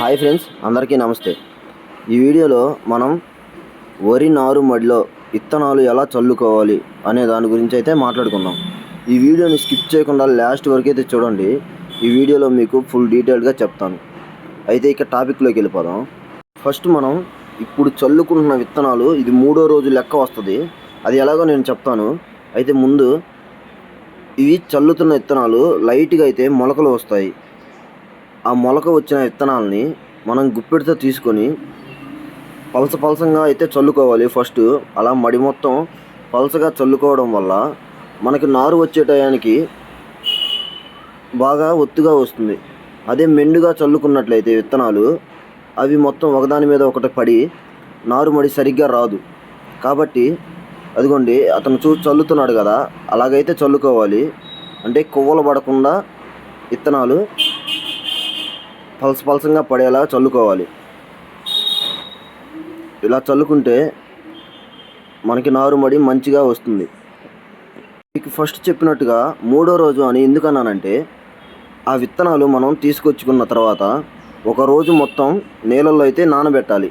Hi friends అందరికీ నమస్తే. ఈ వీడియోలో మనం వరి నారు మడిలో విత్తనాలు ఎలా చల్లుకోవాలి అనే దాని గురించి అయితే మాట్లాడుకుందాం. ఈ వీడియోని స్కిప్ చేయకుండా లాస్ట్ వరకు అయితే చూడండి. ఈ వీడియోలో మీకు ఫుల్ డీటెయిల్గా చెప్తాను. అయితే ఇక టాపిక్లోకి వెళ్ళిపోదాం. ఫస్ట్ మనం ఇప్పుడు చల్లుకుంటున్న విత్తనాలు ఇది మూడో రోజు లెక్క వస్తుంది. అది ఎలాగో నేను చెప్తాను. అయితే ముందు ఇవి చల్లుతున్న విత్తనాలు లైట్గా అయితే మొలకలు వస్తాయి. ఆ మొలక వచ్చిన విత్తనాలని మనం గుప్పెడితో తీసుకొని పలస పలసంగా అయితే చల్లుకోవాలి ఫస్ట్ అలా మడి మొత్తం పలసగా చల్లుకోవడం వల్ల మనకి నారు వచ్చే టయానికి బాగా ఒత్తుగా వస్తుంది. అదే మెండుగా చల్లుకున్నట్లయితే విత్తనాలు అవి మొత్తం ఒకదాని మీద ఒకటి పడి నారు మడి సరిగ్గా రాదు. కాబట్టి అదిగోండి అతను చూ చల్లుతున్నాడు కదా అలాగైతే చల్లుకోవాలి. అంటే కొవ్వలు పడకుండా విత్తనాలు పలస పలసంగా పడేలా చల్లుకోవాలి. ఇలా చల్లుకుంటే మనకి నారుమడి మంచిగా వస్తుంది. మీకు ఫస్ట్ చెప్పినట్టుగా మూడో రోజు అని ఎందుకన్నానంటే ఆ విత్తనాలు మనం తీసుకొచ్చుకున్న తర్వాత ఒక రోజు మొత్తం నీళ్ళల్లో అయితే నానబెట్టాలి.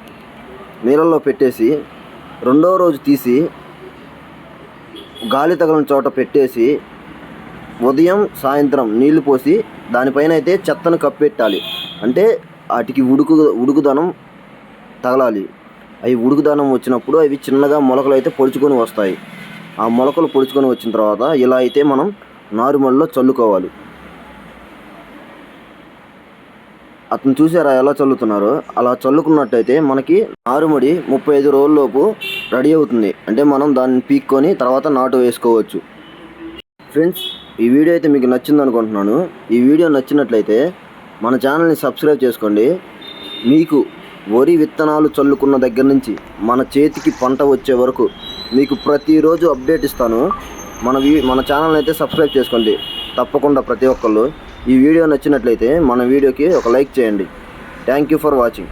నీళ్ళల్లో పెట్టేసి రెండో రోజు తీసి గాలి తగలని చోట పెట్టేసి ఉదయం సాయంత్రం నీళ్ళు పోసి దానిపైన అయితే చెత్తను కప్పెట్టాలి. అంటే వాటికి ఉడుకు ఉడుకుదనం తగలాలి. అవి ఉడుకుదనం వచ్చినప్పుడు అవి చిన్నగా మొలకలు అయితే పొడుచుకొని వస్తాయి. ఆ మొలకలు పొడుచుకొని వచ్చిన తర్వాత ఇలా అయితే మనం నారుమడిలో చల్లుకోవాలి. అతను చూసారా ఎలా చల్లుతున్నారో? అలా చల్లుకున్నట్టయితే మనకి నారుమడి ముప్పై ఐదు రోజుల్లోపు రెడీ అవుతుంది. అంటే మనం దాన్ని పీక్కొని తర్వాత నాటు వేసుకోవచ్చు. ఫ్రెండ్స్ ఈ వీడియో అయితే మీకు నచ్చింది అనుకుంటున్నాను. ఈ వీడియో నచ్చినట్లయితే మన ఛానల్ని సబ్స్క్రైబ్ చేసుకోండి. మీకు వరి విత్తనాలు చల్లుకున్న దగ్గర నుంచి మన చేతికి పంట వచ్చే వరకు మీకు ప్రతిరోజు అప్డేట్ ఇస్తాను. మన వీ మన ఛానల్ని అయితే సబ్స్క్రైబ్ చేసుకోండి. తప్పకుండా ప్రతి ఒక్కళ్ళు ఈ వీడియో నచ్చినట్లయితే మన వీడియోకి ఒక లైక్ చేయండి. Thank you for watching.